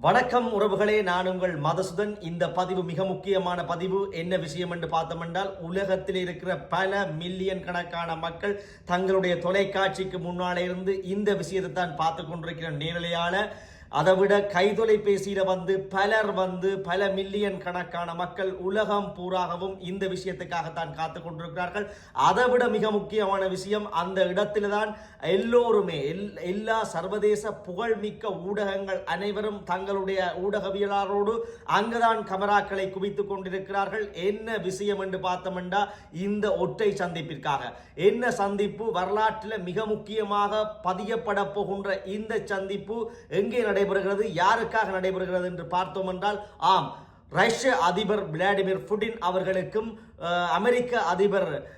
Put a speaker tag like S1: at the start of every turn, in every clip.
S1: வணக்கம் உறவுகளே நான் உங்கள் மதசுதன். இந்த பதிவு மிக முக்கியமான பதிவு. என்ன விஷயம் என்று பார்த்தோம் என்றால் உலகத்தில் இருக்கிற பல மில்லியன் கணக்கான மக்கள் தங்களுடைய தொலைக்காட்சிக்கு முன்னாலே இருந்து இந்த விஷயத்தை தான் பார்த்து கொண்டிருக்கிற நேரலையால அதை விட கைதொலைபேசியில் வந்து பலர் வந்து பல மில்லியன் கணக்கான மக்கள் உலகம் பூராகவும் இந்த விஷயத்துக்காகத்தான் காத்து கொண்டிருக்கிறார்கள். அதை விட மிக முக்கியமான விஷயம் அந்த இடத்துல தான் எல்லோருமே எல்- எல்லா சர்வதேச புகழ்மிக்க ஊடகங்கள் அனைவரும் தங்களுடைய ஊடகவியலாளரோடு அங்குதான் கமராக்களை குவித்துக் கொண்டிருக்கிறார்கள். என்ன விஷயம் என்று பார்த்தோம்னா இந்த ஒற்றை சந்திப்பிற்காக. என்ன சந்திப்பு வரலாற்றில் மிக முக்கியமாக பதியப்பட போகின்ற இந்த சந்திப்பு எங்கே நடைபெறுகிறது? யாருக்காக நடைபெறுகிறது என்று பார்த்தோம் என்றால் ஆம் ரஷ்ய அதிபர் விளாடிமிர் புடின் அவர்களுக்கும் அமெரிக்க அதிபர்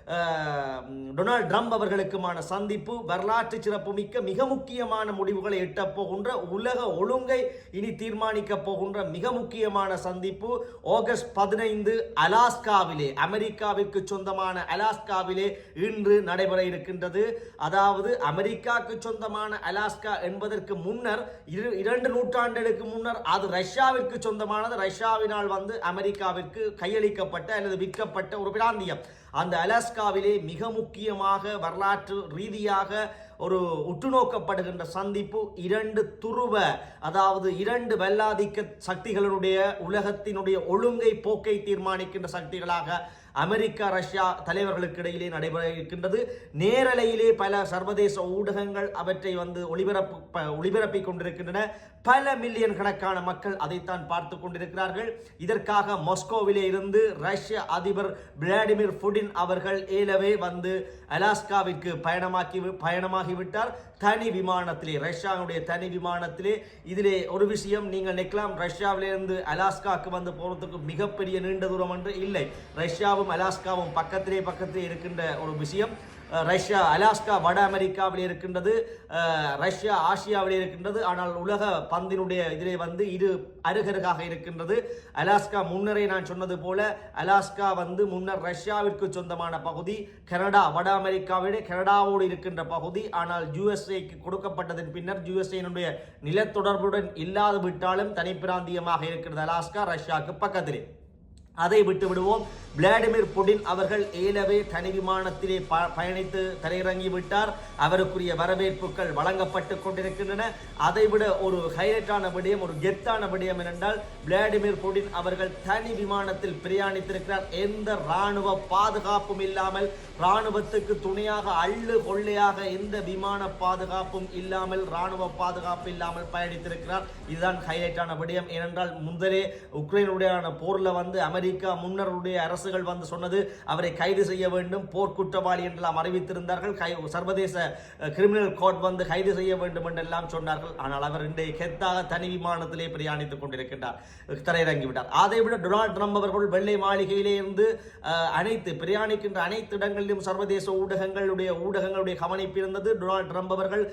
S1: டொனால்ட் ட்ரம்ப் அவர்களுக்குமான சந்திப்பு வரலாற்று சிறப்புமிக்க மிக முக்கியமான முடிவுகளை எட்டப் போகின்ற உலக ஒழுங்கை இனி தீர்மானிக்க போகின்ற மிக முக்கியமான சந்திப்பு ஆகஸ்ட் பதினைந்து அலாஸ்காவிலே அமெரிக்காவிற்கு சொந்தமான அலாஸ்காவிலே இன்று நடைபெற இருக்கின்றது. அதாவது அமெரிக்காவுக்கு சொந்தமான அலாஸ்கா என்பதற்கு முன்னர் இரு- இரண்டு நூற்றாண்டுகளுக்கு முன்னர் அது ரஷ்யாவிற்கு சொந்தமானது. ரஷ்யாவினால் வந்து அமெரிக்காவிற்கு கையளிக்கப்பட்ட அல்லது விற்கப்பட்ட ஒரு பிராந்தியம். அந்த அலாஸ்காவிலே மிக முக்கியமாக வரலாற்று ரீதியாக ஒரு உற்றுநோக்கப்படுகின்ற சந்திப்பு இரண்டு துருவ அதாவது இரண்டு வெள்ளாதிக்க சக்திகளுடைய உலகத்தினுடைய ஒழுங்கை போக்கை தீர்மானிக்கின்ற சக்திகளாக அமெரிக்கா ரஷ்யா தலைவர்களுக்கு இடையிலே நடைபெற இருக்கின்றது நேரலையிலே பல சர்வதேச ஊடகங்கள் அவற்றை வந்து ஒளிபரப்பு ஒளிபரப்பிக் கொண்டிருக்கின்றன. பல மில்லியன் கணக்கான மக்கள் அதைத்தான் பார்த்து கொண்டிருக்கிறார்கள். இதற்காக மாஸ்கோவிலே இருந்து ரஷ்ய அதிபர் விளாடிமிர் புடின் அவர்கள் ஏலவே வந்து அலாஸ்காவிற்கு பயணமாக்கி ஆகிவிட்டார் தனி விமானத்திலே ரஷ்யாவுடைய தனி விமானத்திலே இதிலே ஒரு விஷயம் நீங்கள் நினைக்கலாம் ரஷ்யாவிலிருந்து அலாஸ்காவுக்கு வந்து போறதுக்கு மிகப்பெரிய நீண்ட தூரம் என்று இல்லை. ரஷ்யாவும் அலாஸ்காவும் பக்கத்திலே பக்கத்திலே இருக்கின்ற ஒரு விஷயம். ரஷ்யா அலாஸ்கா வட அமெரிக்காவில் இருக்கின்றது. ரஷ்யா ஆசியாவில் இருக்கின்றது. ஆனால் உலக பந்தினுடைய இதிலே வந்து இரு அருகருகாக இருக்கின்றது. அலாஸ்கா முன்னரே நான் சொன்னது போல அலாஸ்கா வந்து முன்னர் ரஷ்யாவிற்கு சொந்தமான பகுதி கனடா வட அமெரிக்காவிட கனடாவோடு இருக்கின்ற பகுதி. ஆனால் யுஎஸ்ஏக்கு கொடுக்கப்பட்டதன் பின்னர் யுஎஸ்ஏனுடைய நிலத்தொடர்புடன் இல்லாது விட்டாலும் தனிப்பிராந்தியமாக இருக்கிறது அலாஸ்கா ரஷ்யாவுக்கு பக்கத்திலே. அதை விட்டுவிடுவோம். விளாடிமிர் புடின் அவர்கள் ஏலவே தனி விமானத்திலே ப- பயணித்து தரையிறங்கி விட்டார் அவருக்குரிய வரவேற்புகள் வழங்கப்பட்டு கொண்டிருக்கின்றன. அதைவிட ஒரு ஹைலைட்டான விடயம் ஒரு கெத்தான விடயம் என்னென்றால் விளாடிமிர் புடின் அவர்கள் தனி விமானத்தில் பிரயாணித்திருக்கிறார். எந்த ராணுவ பாதுகாப்பும் இல்லாமல் ராணுவத்துக்கு துணையாக அள்ளு கொள்ளையாக எந்த விமான பாதுகாப்பும் இல்லாமல் ராணுவ பாதுகாப்பு இல்லாமல் பயணித்திருக்கிறார். இதுதான் ஹைலைட்டான விடயம். ஏனென்றால் முதலே உக்ரைனுடையான போரில் வந்து அமெரிக்க அமெரிக்கா முன்னருடைய அரசுகள் வந்து சொன்னது அவரை கைது செய்ய வேண்டும் போர்க்குற்றவாளி என்றெல்லாம் அறிவித்திருந்தார்கள். கை சர்வதேச கிரிமினல் கோர்ட் வந்து கைது செய்ய வேண்டும் என்றெல்லாம் சொன்னார்கள். ஆனால் அவர் இன்றைய கெத்தாக தனி விமானத்திலே பிரயாணித்துக் கொண்டிருக்கின்றார். திரையிறங்கிவிட்டார். அதை விட டொனால்டு ட்ரம்ப் அவர்கள் வெள்ளை மாளிகையிலே இருந்து அனைத்து பிரயாணிக்கின்ற அனைத்து இடங்களிலும் சர்வதேச ஊடகங்களுடைய ஊடகங்களுடைய கவனிப்பு இருந்தது. டொனால்டு ட்ரம்ப் அவர்கள்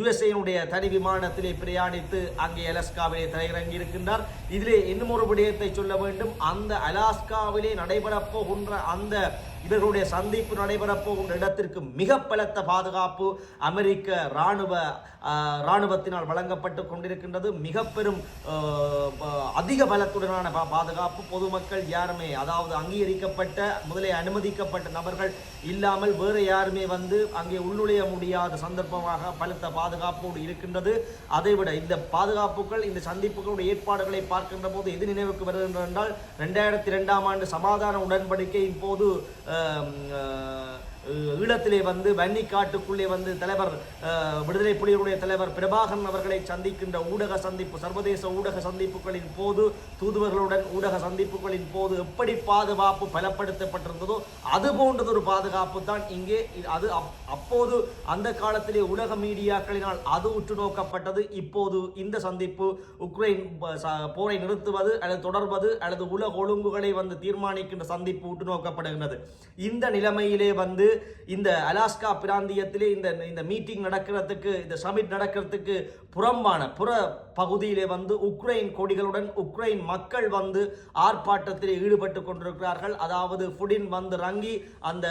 S1: யுஎஸ்ஏனுடைய தனி விமானத்திலே பிரயாணித்து அங்கே அலாஸ்காவிலே திரையிறங்கி இருக்கின்றார் இதிலே இன்னும் ஒரு விடயத்தை சொல்ல வேண்டும். அந்த அலாஸ்காவிலே நடைபெறப் போகின்ற அந்த இவர்களுடைய சந்திப்பு நடைபெறப் போகும் இடத்திற்கு மிக பலத்த பாதுகாப்பு அமெரிக்க இராணுவ இராணுவத்தினால் வழங்கப்பட்டு கொண்டிருக்கின்றது. மிக பெரும் அதிக பலத்துடனான பாதுகாப்பு பொதுமக்கள் யாருமே அதாவது அங்கீகரிக்கப்பட்ட முதலே அனுமதிக்கப்பட்ட நபர்கள் இல்லாமல் வேறு யாருமே வந்து அங்கே உள்நுழைய முடியாத சந்தர்ப்பமாக பலத்த பாதுகாப்போடு இருக்கின்றது. அதைவிட இந்த பாதுகாப்புகள் இந்த சந்திப்புகளுடைய ஏற்பாடுகளை பார்க்கின்ற போது எது நினைவுக்கு வருகின்றது என்றால் ரெண்டாயிரத்தி ரெண்டாம் ஆண்டு சமாதான உடன்படிக்கையின் போது ஆம், ஆஹ், ஈழத்திலே வந்து வன்னிக்காட்டுக்குள்ளே வந்து தலைவர் விடுதலை புலிகளுடைய தலைவர் பிரபாகரன் அவர்களை சந்திக்கின்ற ஊடக சந்திப்பு சர்வதேச ஊடக சந்திப்புகளின் போது தூதுவர்களுடன் ஊடக சந்திப்புகளின் போது எப்படி பாதுகாப்பு பலப்படுத்தப்பட்டிருந்ததோ அது போன்றதொரு பாதுகாப்பு தான் இங்கே அது அப்- அப்போது அந்த காலத்திலே உலக மீடியாக்களினால் அது உற்று நோக்கப்பட்டது. இப்போது இந்த சந்திப்பு உக்ரைன் போரை நிறுத்துவது அல்லது தொடர்வது அல்லது உலக ஒழுங்குகளை வந்து தீர்மானிக்கின்ற சந்திப்பு உற்று நோக்கப்படுகின்றது. இந்த நிலைமையிலே வந்து இந்த அலாஸ்கா பிராந்தியத்திலே இந்த இந்த மீட்டிங் நடக்கிறதுக்கு இந்த சமிட் நடக்கிறதுக்கு புறம்பான புற பகுதியிலே வந்து உக்ரைன் கொடிகளுடன் உக்ரைன் மக்கள் வந்து ஆர்ப்பாட்டத்தில் ஈடுபட்டு கொண்டிருக்கிறார்கள். அதாவது புடின் வந்து ரங்கி அந்த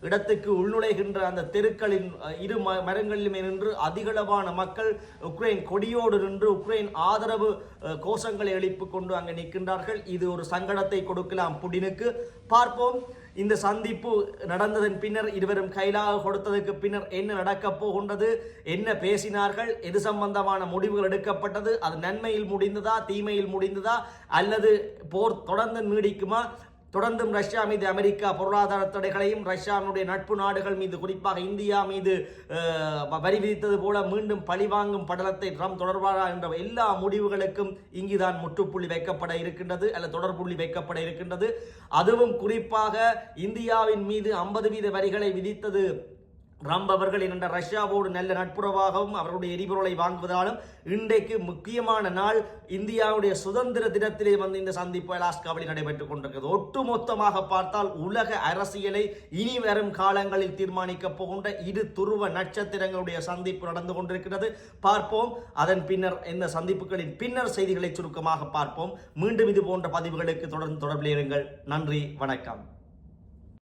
S1: இடத்துக்கு உள்நுழைகின்ற அந்த தெருக்களின் இரு ம- மரங்களிலுமே நின்று அதிகளவான மக்கள் உக்ரைன் கொடியோடு நின்று உக்ரைன் ஆதரவு கோஷங்களை எழுப்பிக் கொண்டு அங்கே நிற்கின்றார்கள். இது ஒரு சங்கடத்தை கொடுக்கலாம் புடினுக்கு. பார்ப்போம். இந்த சந்திப்பு நடந்ததன் பின்னர் இருவரும் கைலாக கொடுத்ததுக்கு பின்னர் என்ன நடக்கப் போகின்றது என்ன பேசினார்கள் எது சம்பந்தமான முடிவுகள் எடுக்கப்பட்டது அது நன்மையில் முடிந்ததா தீமையில் முடிந்ததா அல்லது போர் தொடர்ந்து நீடிக்குமா தொடர்ந்தும் ரஷ்யா மீது அமெரிக்கா பொருளாதார தடைகளையும் ரஷ்யாவினுடைய நட்பு நாடுகள் மீது குறிப்பாக இந்தியா மீது வரி விதித்தது போல மீண்டும் பழிவாங்கும் படலத்தை ட்ரம்ப் தொடர்பாக என்ற எல்லா முடிவுகளுக்கும் இங்குதான் முற்றுப்புள்ளி வைக்கப்பட இருக்கின்றது அல்ல தொடர்புள்ளி வைக்கப்பட இருக்கின்றது. அதுவும் குறிப்பாக இந்தியாவின் மீது ஐம்பது வீத வரிகளை விதித்தது ட்ரம்ப் அவர்கள் என்ற ரஷ்யாவோடு நல்ல நட்புறவாகவும் அவர்களுடைய எரிபொருளை வாங்குவதாலும் இன்றைக்கு முக்கியமான நாள். இந்தியாவுடைய சுதந்திர தினத்திலே வந்து இந்த சந்திப்பு அலாஸ்காவில் நடைபெற்றுக் கொண்டிருக்கிறது. ஒட்டுமொத்தமாக பார்த்தால் உலக அரசியலை இனி வரும் காலங்களில் தீர்மானிக்கப் போகின்ற இரு துருவ நட்சத்திரங்களுடைய சந்திப்பு நடந்து கொண்டிருக்கிறது. பார்ப்போம். அதன் பின்னர் இந்த சந்திப்புகளின் பின்னர் செய்திகளை சுருக்கமாக பார்ப்போம். மீண்டும் இது போன்ற பதிவுகளுக்கு தொடர்ந்து தொடர்பில் இருங்கள். நன்றி. வணக்கம்.